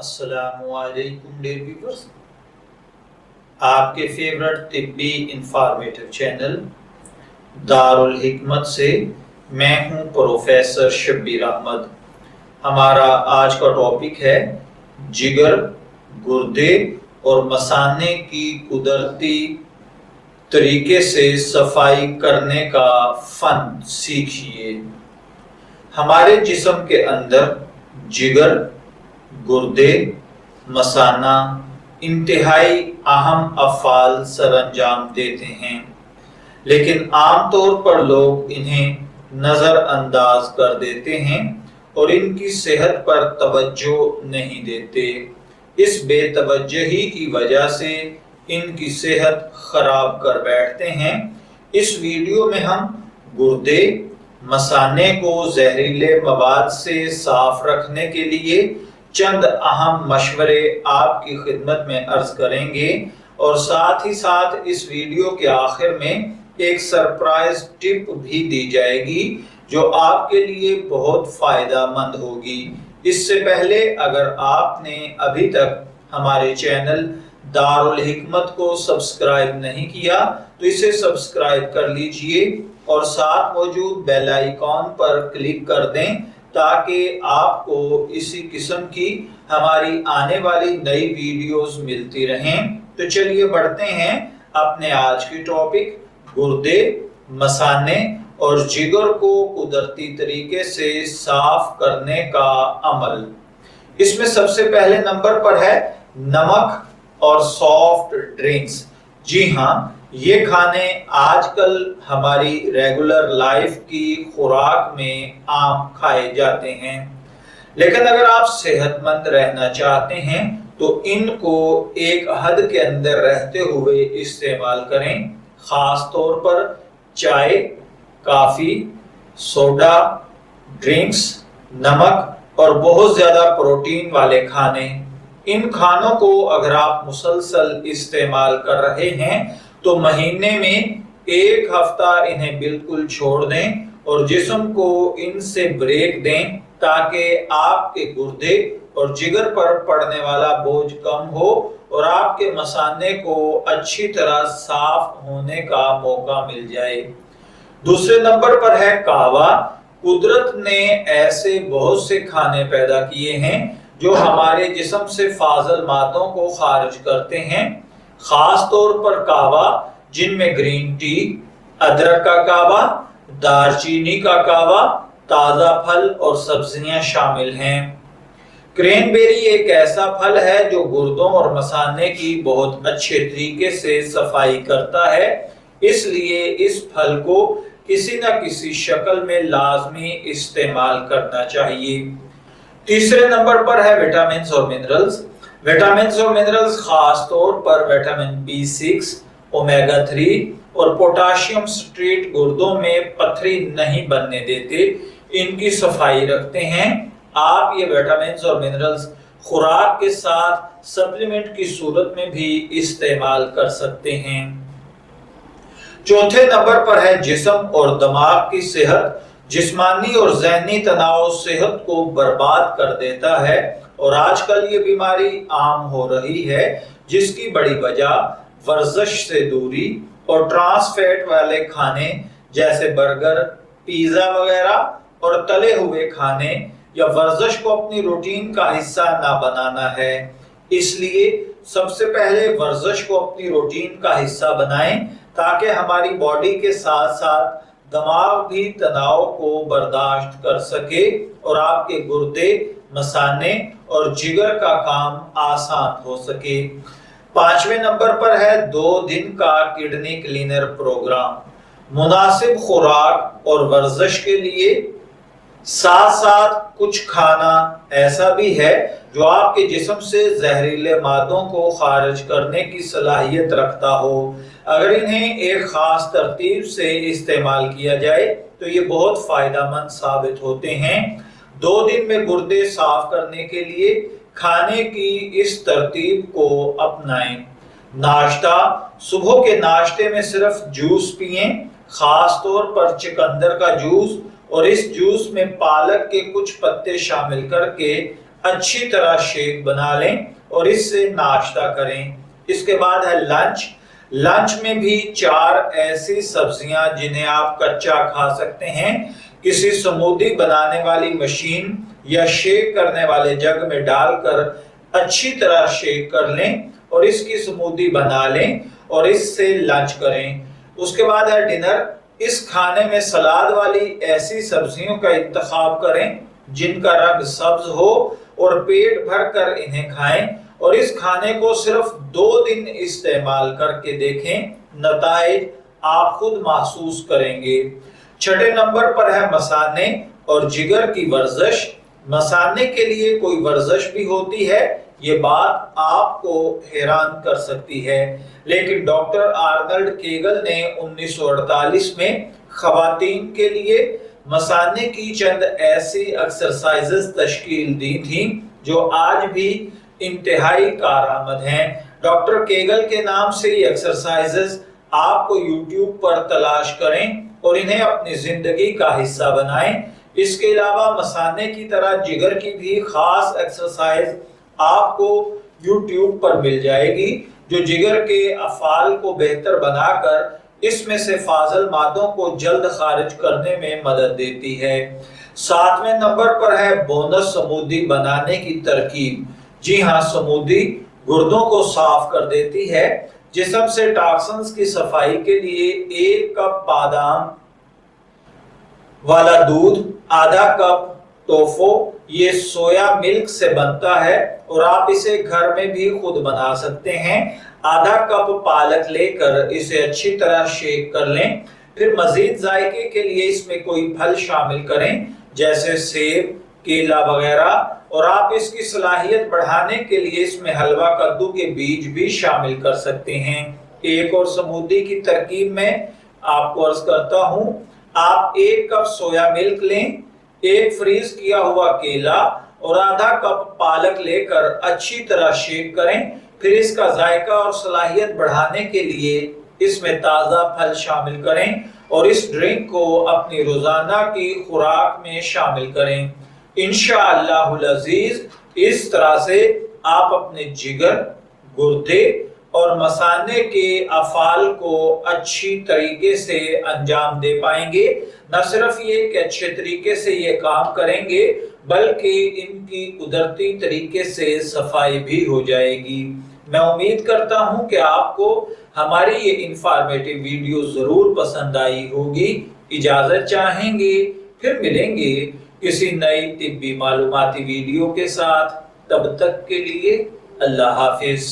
असलकुम dear viewers आपके favourite तिब्बी इंफॉर्मेटिव चैनल दारुल हिकमत से मैं हूँ प्रोफेसर शब्बीर अहमद हमारा आज का टॉपिक है जिगर, गुर्दे और मसाने की कुदरती तरीके से सफ़ाई करने का फन सीखिए। हमारे जिसम के अंदर जिगर गुर्दे, मसाना, इंतहाई अहम अफाल सर अंजाम देते हैं। लेकिन आमतौर पर लोग इन्हें नज़रअंदाज कर देते हैं और इनकी सेहत पर तवज्जो नहीं देते। इस बेतवजही की वजह से इनकी सेहत खराब कर बैठते हैं। इस वीडियो में हम गुर्दे, मसाने को जहरीले मवाद से साफ़ रखने के लिए चंद अहम मशवरे आपकी खिदमत में अर्ज़ करेंगे और साथ ही साथ इस वीडियो के आखिर में एक सरप्राइज़ टिप भी दी जाएगी, जो आपके लिए बहुत फ़ायदा मंद होगी। इससे पहले अगर आपने अभी तक हमारे चैनल दारुल हिकमत को सब्सक्राइब नहीं किया तो इसे सब्सक्राइब कर लीजिए और साथ मौजूद बेल आइकॉन पर क्लिक कर दें ताकि आपको इसी किस्म की हमारी आने वाली नई वीडियोस मिलती रहें। तो चलिए बढ़ते हैं अपने आज की टॉपिक गुर्दे, मसाने और जिगर को कुदरती तरीके से साफ़ करने का अमल। इसमें सबसे पहले नंबर पर है नमक और सॉफ्ट ड्रिंक्स। जी हाँ ये खाने आजकल हमारी रेगुलर लाइफ की खुराक में आम खाए जाते हैं। लेकिन अगर आप सेहतमंद रहना चाहते हैं तो इनको एक हद के अंदर रहते हुए इस्तेमाल करें। खास तौर पर चाय, काफ़ी, सोडा, ड्रिंक्स, नमक और बहुत ज़्यादा प्रोटीन वाले खाने। इन खानों को अगर आप मुसलसल इस्तेमाल कर रहे हैं तो महीने में एक हफ़्ता इन्हें बिल्कुल छोड़ दें और जिस्म को इनसे ब्रेक दें ताकि आपके गुर्दे और जिगर पर पड़ने वाला बोझ कम हो और आपके मसाने को अच्छी तरह साफ़ होने का मौका मिल जाए। दूसरे नंबर पर है कावा। कुदरत ने ऐसे बहुत से खाने पैदा किए हैं जो हमारे जिस्म से फाजल मादों को खारिज करते हैं। खास तौर पर कावा, जिनमें ग्रीन टी, अदरक का कावा दारचीनी का कावा, ताज़ा फल और सब्ज़ियाँ शामिल हैं। क्रेनबेरी एक ऐसा फल है जो गुर्दों और मसाने की बहुत अच्छे तरीके से सफ़ाई करता है, इसलिए इस फल को किसी न किसी शक्ल में लाजमी इस्तेमाल करना चाहिए। तीसरे नंबर पर है विटामिन और मिनरल्स। विटामिन और मिनरल्स खास तौर पर vitamin B six omega three और पोटाशियम स्ट्रेट गुर्दों में पथरी नहीं बनने देते। इनकी सफ़ाई रखते हैं। आप ये विटामिन और मिनरल्स खुराक के साथ सप्लीमेंट की सूरत में भी इस्तेमाल कर सकते हैं। चौथे नंबर पर है जिसम और दिमाग की सेहत, जिस्मानी और जहनी तनाव सेहत को बर्बाद कर देता है। और आजकल ये बीमारी आम हो रही है, जिसकी बड़ी वजह वर्जिश से दूरी और ट्रांस फैट वाले खाने जैसे बर्गर पिज्जा वगैरह और तले हुए खाने या वर्जिश को अपनी रूटीन का हिस्सा ना बनाना है। इसलिए सबसे पहले वर्जिश को अपनी रूटीन का हिस्सा बनाएँ, ताकि हमारी बॉडी के साथ साथ दिमाग भी तनाव को बर्दाश्त कर सके और आपके गुर्दे मसाने और जिगर का काम आसान हो सके। पाँचवें नंबर पर है दो दिन का किडनी क्लीनर प्रोग्राम। मुनासिब खुराक और वर्जिश के लिए साथ साथ कुछ खाना ऐसा भी है जो आपके जिस्म से जहरीले मादों को खारिज करने की सलाहियत रखता हो। अगर इन्हें एक खास तरतीब से इस्तेमाल किया जाए तो ये बहुत फ़ायदा मंद साबित होते हैं। दो दिन में गुर्दे साफ़ करने के लिए खाने की इस तरतीब को अपनाएँ। नाश्ता, सुबह के नाश्ते में सिर्फ़ जूस पिए, खास तौर पर चिकंदर का जूस और इस जूस में पालक के कुछ पत्ते शामिल करके अच्छी तरह शेक बना लें और इससे नाश्ता करें। इसके बाद है लंच। लंच में भी चार ऐसी सब्ज़ियाँ जिन्हें आप कच्चा खा सकते हैं। किसी समूदी बनाने वाली मशीन या शेक करने वाले जग में डालकर अच्छी तरह शेक कर लें और इसकी समूदी बना लें और इससे लंच करें। उसके बाद है डिनर। इस खाने में सलाद वाली ऐसी सब्जियों का इंतखाब करें जिनका रंग सब्ज हो और पेट भर कर इन्हें खाएँ और इस खाने को सिर्फ़ दो दिन इस्तेमाल करके देखें। नतज आप खुद महसूस करेंगे। छठे नंबर पर है मसाने और जिगर की वर्जश। मसाने के लिए कोई वर्जश भी होती है, ये बात आपको हैरान कर सकती है। लेकिन डॉक्टर आर्नल्ड केगल ने 1948 में खवातीन के लिए मसाने की चंद ऐसी एक्सरसाइजेस तश्कील दी थी, जो आज भी इंतहाई कारआमद हैं। डॉक्टर केगल के नाम से ये एक्सरसाइजेस आपको यूट्यूब पर तलाश करें। और इन्हें अपनी ज़िंदगी का हिस्सा बनाएँ। इसके अलावा मसाने की तरह जिगर की भी खास एक्सरसाइज आपको यूट्यूब पर मिल जाएगी, जो जिगर के अफाल को बेहतर बनाकर इसमें से फाजल मादों को जल्द खारिज करने में मदद देती है। सातवें नंबर पर है बोनस समूदी बनाने की तरकीब। जी हाँ समूदी गुर्दों को साफ़ कर देती है जिसम से टॉक्सिन्स की सफ़ाई के लिए एक कप बादाम वाला दूध, आधा कप टोफो, ये सोया मिल्क से बनता है और आप इसे घर में भी खुद बना सकते हैं। आधा कप पालक लेकर इसे अच्छी तरह शेक कर लें। फिर मजीद जायके के लिए इसमें कोई फल शामिल करें, जैसे सेब केला वगैरह, और आप इसकी सलाहियत बढ़ाने के लिए इसमें हलवा कद्दू के बीज भी शामिल कर सकते हैं। एक और समूदी की तरकीब में आपको अर्ज़ करता हूँ, आप एक कप सोया मिल्क लें, एक फ्रीज किया हुआ केला, और आधा कप पालक लेकर अच्छी तरह शेक करें। फिर इसका जायका और सलाहियत बढ़ाने के लिए इसमें ताज़ा फल शामिल करें, और इस ड्रिंक को अपनी रोज़ाना की खुराक में शामिल करें। इनशालाजीज इस तरह से आप अपने जिगर, गुर्दे और मसाने के अफाल को अच्छी तरीके से अंजाम दे पाएँगे। न सिर्फ़ ये कि अच्छे तरीके से ये काम करेंगे, बल्कि इनकी कुदरती तरीके से सफ़ाई भी हो जाएगी। मैं उम्मीद करता हूँ कि आपको हमारी ये इंफॉर्मेटिव वीडियो ज़रूर पसंद आई होगी। इजाज़त चाहेंगे, फिर मिलेंगे किसी नई तिब्बी मालूमती वीडियो के साथ तब तक के लिए अल्लाह हाफिज़।